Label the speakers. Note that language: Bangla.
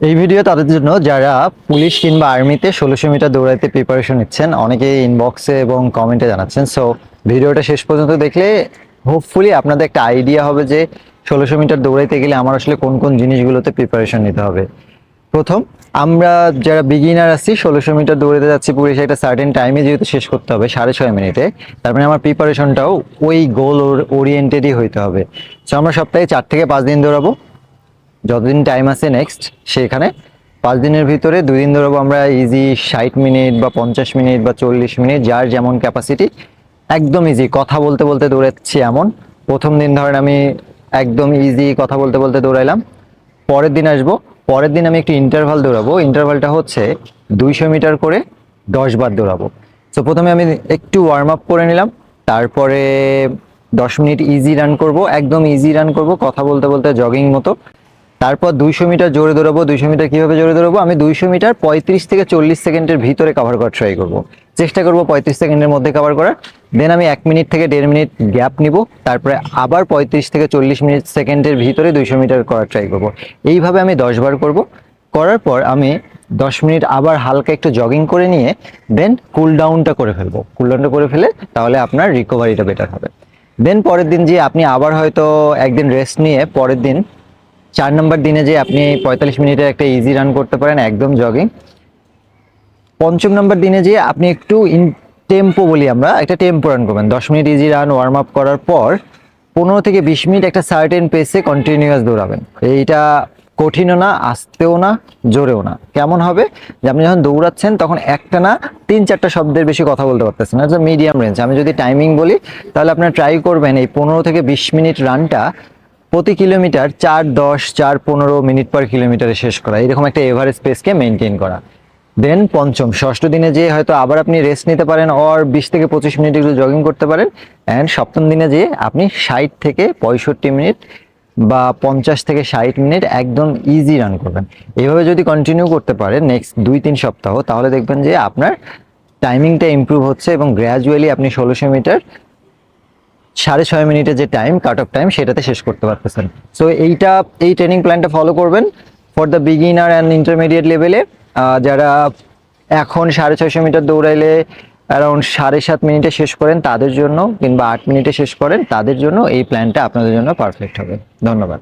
Speaker 1: এই ভিডিও তাদের জন্য যারা পুলিশ কিংবা আর্মিতে ষোলোশো মিটার দৌড়াইতে প্রিপারেশন নিচ্ছেন অনেকে ইনবক্সে এবং কমেন্টে জানাচ্ছেন। সো ভিডিওটা শেষ পর্যন্ত দেখলে হোপফুলি আপনাদের একটা আইডিয়া হবে যে ষোলোশো মিটার দৌড়াইতে গেলে আমার আসলে কোন কোন জিনিসগুলোতে প্রিপারেশন নিতে হবে। প্রথম, আমরা যারা বিগিনার আছি, ষোলোশো মিটার দৌড়াতে যাচ্ছি পুলিশে একটা সার্টেন টাইমে যেহেতু শেষ করতে হবে, সাড়ে ছয় মিনিটে। তার মানে আমার প্রিপারেশনটাও ওই গোল ওরিয়েন্টেডই হইতে হবে। সো আমরা সপ্তাহে চার থেকে পাঁচ দিন দৌড়াবো। যতদিন টাইম আছে নেক্সট সেখানে পাঁচ দিনের ভিতরে দুই দিন ধরবো আমরা ইজি ষাট মিনিট বা পঞ্চাশ মিনিট বা চল্লিশ মিনিট যার যেমন ক্যাপাসিটি একদম ইজি কথা বলতে বলতে দৌড়াচ্ছি এমন। প্রথম দিন ধরেন আমি একদম ইজি কথা বলতে বলতে দৌড়াইলাম। পরের দিন আসব, পরের দিন আমি একটু ইন্টারভাল দৌড়াবো। ইন্টারভালটা হচ্ছে দুইশো মিটার করে দশ বার দৌড়াবো। তো প্রথমে আমি একটু ওয়ার্ম আপ করে নিলাম, তারপরে দশ মিনিট ইজি রান করব, একদম ইজি রান করব, কথা বলতে বলতে জগিং মতো। তারপর দুইশো মিটার জোরে দৌড়াবো, দুইশো মিটার কীভাবে জোরে দৌড়াবো? আমি দুইশো মিটার পঁয়ত্রিশ থেকে চল্লিশ সেকেন্ডের ভিতরে কভার করার ট্রাই করব। চেষ্টা করব পঁয়ত্রিশ সেকেন্ডের মধ্যে কভার করার। দেন আমি এক মিনিট থেকে দেড় মিনিট গ্যাপ নিব, তারপরে আবার পঁয়ত্রিশ থেকে চল্লিশ মিনিট সেকেন্ডের ভিতরে দুইশো মিটার করার ট্রাই করব। এইভাবে আমি দশ বার করব। করার পর আমি দশ মিনিট আবার হালকা একটু জগিং করে নিয়ে দেন কুল ডাউনটা করে ফেলব। কুল ডাউনটা করে ফেলে তাহলে আপনার রিকভারিটা বেটার হবে। দেন পরের দিন যে আপনি আবার হয়তো একদিন রেস্ট নিয়ে পরের দিন চার নম্বর দিনে যে আপনি পঁয়তাল্লিশ মিনিটের একটা ইজি রান করতে পারেন, একদম জগিং পঞ্চম নম্বর দিনে যে আপনি একটু ইন টেম্পো বলি আমরা, একটা টেম্পো রান করবেন। দশ minute easy run warm up করার পর পনেরো থেকে বিশ মিনিট একটা সার্টেন পেসে কন্টিনিউয়াস দৌড়াবেন। এইটা কঠিনও না, আসতেও না, জোরেও না। কেমন হবে? যে আপনি যখন দৌড়াচ্ছেন, তখন একটা না, তিন চারটা শব্দের বেশি কথা বলতে পারতেছেন। এটা মিডিয়াম রেঞ্জ আমি যদি টাইমিং বলি, তাহলে আপনারা ট্রাই করবেন এই পনেরো থেকে বিশ মিনিট রানটা প্রতি কিলোমিটার চার, দশ, চার, পনেরো মিনিট পার কিলোমিটারে শেষ করা। এরকম একটা এভারেজ স্পেসকে মেনটেন করা। দেন পঞ্চম, ষষ্ঠ দিনে যে হয়তো আবার আপনি রেস্ট নিতে পারেন অর বিশ থেকে পঁচিশ মিনিট একটু জগিং করতে পারেন। অ্যান্ড সপ্তম দিনে যে আপনি ষাট থেকে পঁয়ষট্টি মিনিট বা পঞ্চাশ থেকে ষাট মিনিট একদম ইজি রান করবেন। এভাবে যদি কন্টিনিউ করতে পারেন নেক্সট দুই, তিন সপ্তাহ, তাহলে দেখবেন যে আপনার টাইমিংটা ইমপ্রুভ হচ্ছে এবং গ্র্যাজুয়ালি আপনি ষোলোশো মিটার সাড়ে ছয় মিনিটের যে টাইম কাট অফ টাইম সেটাতে শেষ করতে পারতেছেন। সো এইটা, এই ট্রেনিং প্ল্যানটা ফলো করবেন for the beginner and intermediate লেভেলে যারা এখন সাড়ে ছয়শো মিটার দৌড়াইলে অ্যারাউন্ড সাড়ে সাত মিনিটে শেষ করেন, তাদের জন্য কিংবা আট মিনিটে শেষ করেন, তাদের জন্য এই প্ল্যানটা আপনাদের জন্য পারফেক্ট হবে। ধন্যবাদ।